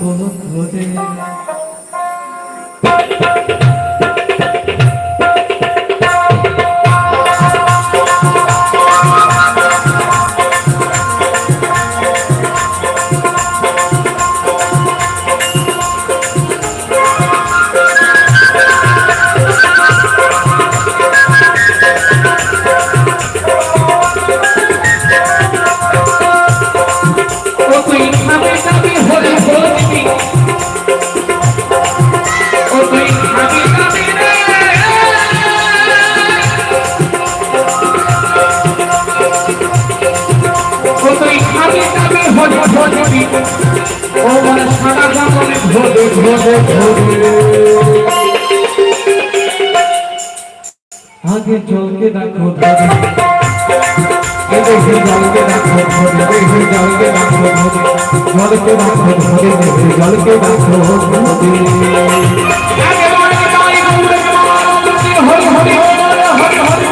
রাখো আগে জলকে রাখো ধরে এই দেখে জলকে রাখো ধরে দেখে জলকে রাখো ধরে জলকে রাখো ধরে দেখে জলকে রাখো ধরে আগে মনে মনে গৌরে গৌরে হরি হরি হরি হরি হরি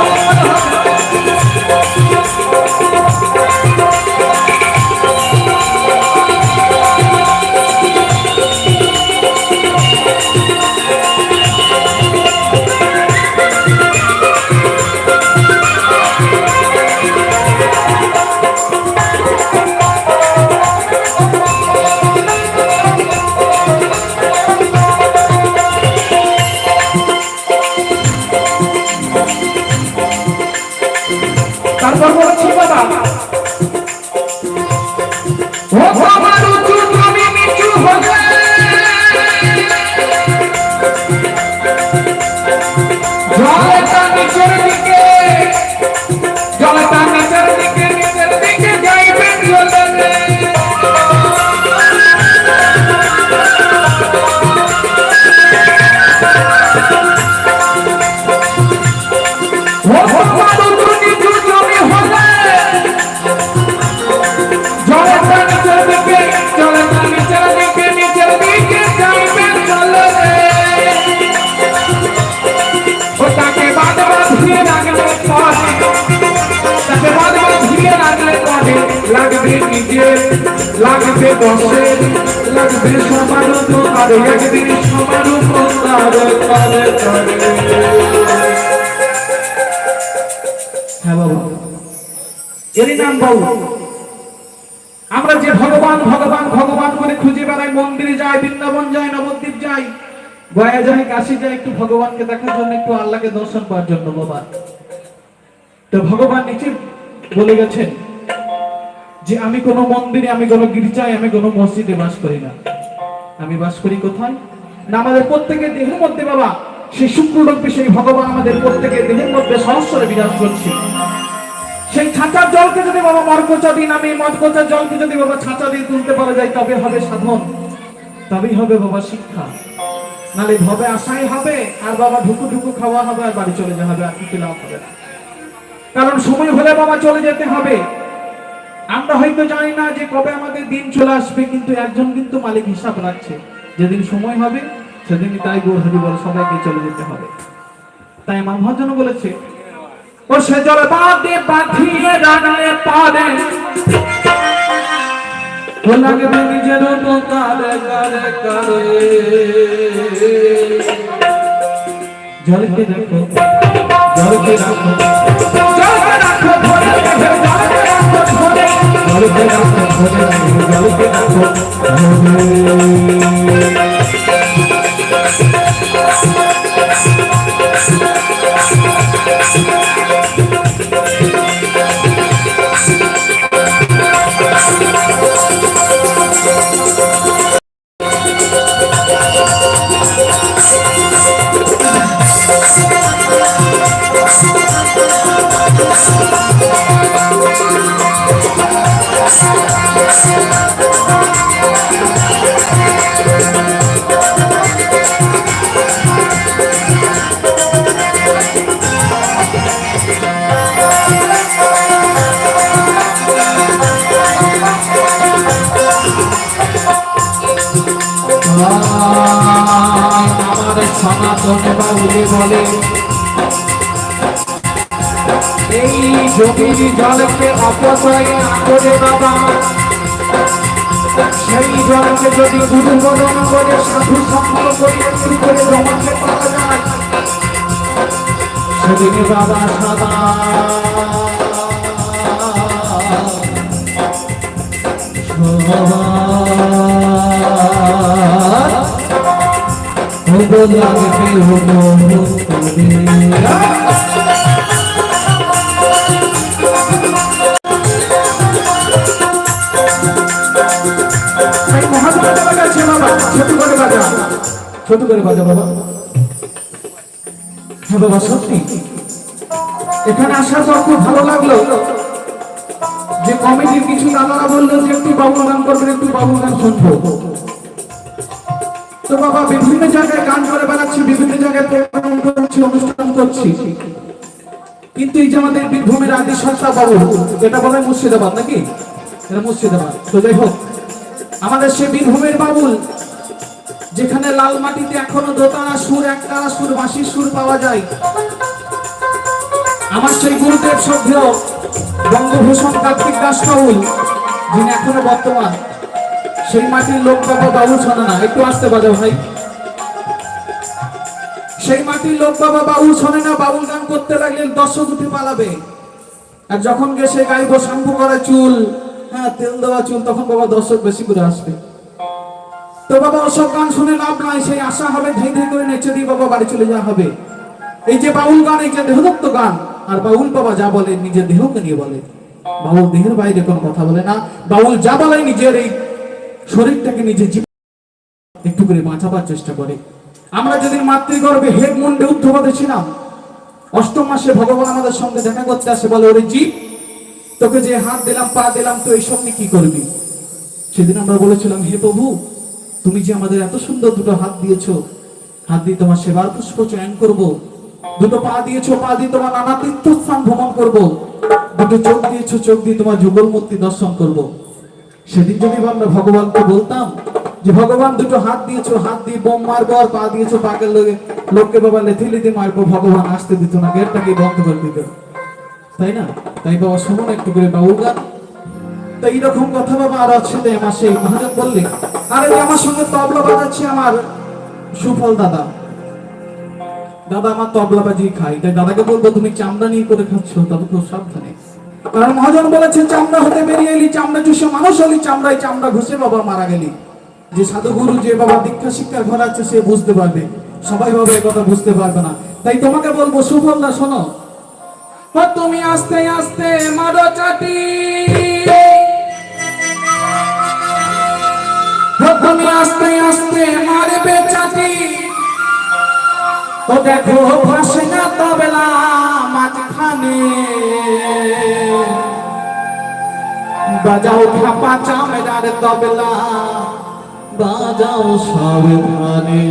ও হ্যাঁ আমরা যে ভগবান ভগবান ভগবান করে খুঁজে বেড়াই, মন্দিরে যাই, বৃন্দাবন যাই, নবদ্বীপ যাই গয়া যাই, কাশি যাই, একটু ভগবানকে দেখার জন্য, একটু আল্লাহকে দর্শন পাওয়ার জন্য, বাবা। তো ভগবান নিচে বলে গেছেন যে, আমি কোনো মন্দিরে, আমি কোনো গির্জায়, আমি কোনো মসজিদে বাস করি না। আমি বাস করি কোথায়? না, আমাদের প্রত্যেকের দেহের মধ্যে বাবা, সেই শুক্ররূপে সেই ভগবান আমাদের প্রত্যেকের দেহের মধ্যে সহস্রে বিরাজ করছে। সেই ছাঁচার জলকে যদি বাবা মরকচা দিন আমি মরকচার জলকে যদি বাবা ছাঁচা দিয়ে তুলতে পারা যায়, তবে হবে সাধন। তবেই হবে বাবা শিক্ষা। নালে হবে আশাই হবে, আর বাবা ঢুকু ঢুকু খাওয়া হবে, আর বাড়ি চলে যাওয়া হবে, আর কিছু হবে না। কারণ সময় হলে বাবা চলে যেতে হবে। আমরা হয়তো জানি না যে কবে আমাদের দিন চলে আসবে, কিন্তু একজন কিন্তু মালিক হিসাব রাখছে। যেদিন সময় হবে, সেদিনই তাই গৌর হরি বল সবাইকে চলে যেতে হবে। তাই মা মহাজন বলেছে, ও সে জল বাদে বাঁধিয়ে রাখলে পারে। লাগবে নিজের উপকারে করে করে জলকে রাখো জলকে রাখো জলকে রাখো। জলকে রাখো জলকে রাখো জলকে রাখো বলে এই জমির জলকে অপচয় করে বাবা। সেই জলকে যদি গুরু করে সাধু সঙ্গ করে শুরু করে জমাতে পারা যায় সেদিনে বাবা সাদা। হ্যাঁ এখানে আসার খুব ভালো লাগল যে কমিটির কিছু দাদারা বলল যে একটু বাবুল গান করবেন একটু বাবুল গান শুনব বাবা বিভিন্ন জায়গায় গান করে বেড়াচ্ছি, বিভিন্ন জায়গায় অনুষ্ঠান করছি। কিন্তু এই যে আমাদের বীরভূমের আদি সত্তা বাবু, এটা বলে মুর্শিদাবাদ নাকি? এটা মুর্শিদাবাদ। তো যাই হোক, আমাদের সে বীরভূমের বাবুল, যেখানে লাল মাটিতে এখনও দোতারা সুর একতারা সুর বাঁশির সুর পাওয়া যায়, আমার সেই গুরুদেব সভ্য বঙ্গভূষণ কার্তিক দাস যিনি এখনও বর্তমান। সেই মাটির লোক বাবা বাবু শোনে না, একটু আসতে বাজা ভাই। সেই মাটির লোক বাবা বাউল শোনে না, বাউল গান করতে লাগলে দর্শক উঠে পালাবে। আর যখন গিয়ে সে গাইব শ্যাম্পু করা চুল হ্যাঁ তেল দেওয়া চুল, তখন বাবা দর্শক বেশি করে আসবে। তো বাবা ওসব গান শুনে লাভ নাই, সেই আশা হবে, ধেই ধেই করে নেচে দিয়ে বাবা বাড়ি চলে যাওয়া হবে। এই যে বাউল গান, এই যে দেহদত্ত গান, আর বাউল বাবা যা বলে, নিজের দেহকে নিয়ে বলে। বাউল দেহের বাইরে কোনো কথা বলে না, বাউল যা বলে, নিজের এই শরীরটাকে নিজে একটু করে বাঁচাবার চেষ্টা করে। আমরা যেদিন মাতৃগর্ভে হেড মুন্ডে উদ্ধবতে ছিলাম, অষ্টম মাসে ভগবান আমাদের সঙ্গে দেখা করতে আসে, বলে, ওরে জীব, তোকে যে হাত দিলাম, পা দিলাম, তো এইসব নিয়ে কি করবি? সেদিন আমরা বলেছিলাম, হে প্রভু, তুমি যে আমাদের এত সুন্দর দুটো হাত দিয়েছ, হাত দিয়ে তোমার সেবার পুষ্প চয়ন করব, দুটো পা দিয়েছ, পা দিয়ে তোমার নানা তীর্থস্থান ভ্রমণ করব, দুটো চোখ দিয়েছ, চোখ দিয়ে তোমার যুগল মূর্তি দর্শন করব সেদিন যদি আমরা ভগবানকে বলতাম যে, ভগবান, দুটো হাত দিয়েছ, হাত দিয়ে বোম মারবো আর পা দিয়েছ পাকের লোকে, লোককে বাবা লেথি লেথি মারবো, ভগবান আসতে দিত না, গেটটাকে বন্ধ করে দিত। তাই না? তাই বাবা শুনুন একটু করে বাউল গান। তো এইরকম কথা বাবা আর আছে তো আমার সেই মহাজন বললে, আর আমার সঙ্গে তবলা বাজাচ্ছে আমার সুফল দাদা। দাদা, আমার তবলা বাজিয়ে খাই। তাই দাদাকে বলব, তুমি চামড়া নিয়ে করে খাচ্ছ, তবে খুব সাবধানে। কারণ মহাজন বলেছে, চামড়া হতে বেরিয়ে এলি, চামড়া চুষে মানুষ হলি, চামড়ায় চামড়া ঘষে বাবা মারা গেলি। যে সাধুগুরু, যে বাবা দীক্ষা শিক্ষার ঘর আছে, সে বুঝতে পারবে। সবাই বাবা এ কথা বুঝতে পারবে না। তাই তোমাকে বলব সুফল দা শোনো তুমি আস্তে আস্তে মারো চাটি। তুমি আস্তে আস্তে মারবে চাটি। ও, দেখো, ভাসে না তবেলা মাঝখানে। বাজাও থাপা চামেরার তবলা বাজাও সাবধানে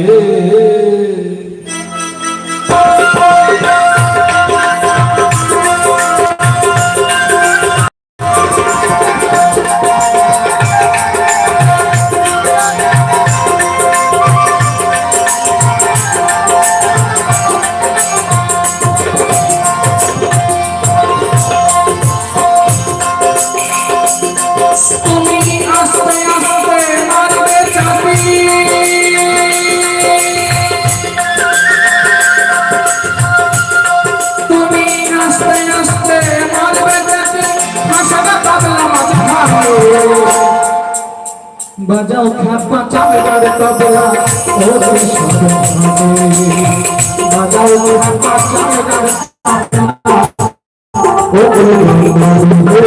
বাজাও খাপা চাপে গাড়ে তবলা। ও কৃষ্ণ বাজাও খাপা চাপে গাড়ে ও